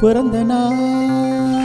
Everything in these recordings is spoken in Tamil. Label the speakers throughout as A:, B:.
A: பிறந்த நாள்.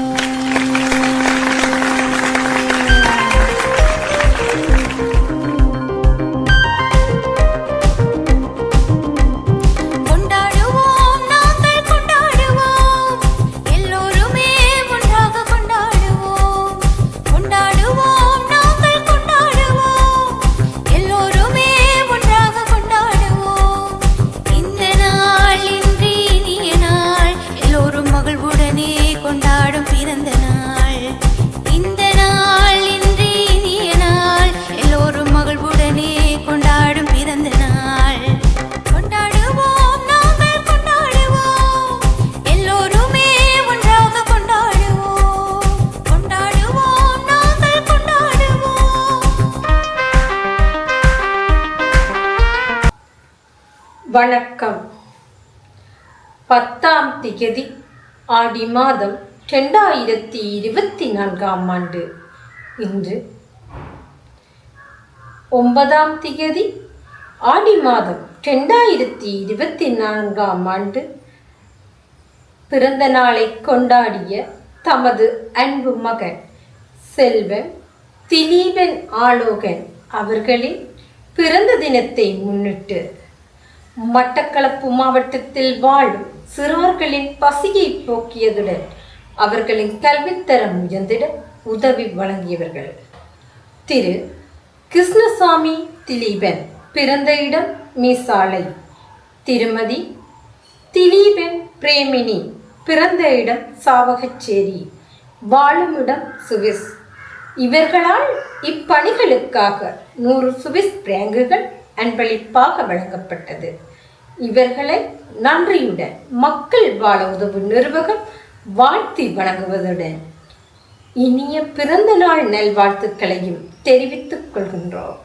B: வணக்கம். பத்தாம் திகதி ஆடி மாதம் ரெண்டாயிரத்தி இருபத்தி நான்காம் ஆண்டு. இன்று ஒன்பதாம் திகதி ஆடி மாதம் ரெண்டாயிரத்தி இருபத்தி நான்காம் ஆண்டு. பிறந்த நாளை கொண்டாடிய தமது அன்பு மகன் செல்வன் திலீபன் ஆலோகன் அவர்களின் பிறந்த தினத்தை முன்னிட்டு மட்டக்களப்பு மாவட்டத்தில் வாழும் சிறுவர்களின் பசியை போக்கியதுடன் அவர்களின் கல்வித்தரம் உயர்ந்திட உதவி வழங்கியவர்கள். திரு. கிருஷ்ணசாமி திலீபன் பிறந்த இடம் மீசாலை. திருமதி திலீபன் பிரேமினி பிறந்த இடம் சாவகச்சேரி. வாழுமிடம் சுவிஸ். இவர்களால் இப்பணிகளுக்காக நூறு சுவிஸ் பிராங்குகள் அன்பளிப்பாக வழங்கப்பட்டது. இவர்களை நன்றியுடன் மக்கள் வாழ உதவும் நிர்வாகம் வாழ்த்தி வழங்குவதுடன் இனிய பிறந்த நாள் நல்வாழ்த்துக்களையும் தெரிவித்துக் கொள்கின்றோம்.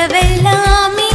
B: உறவெல்லாமே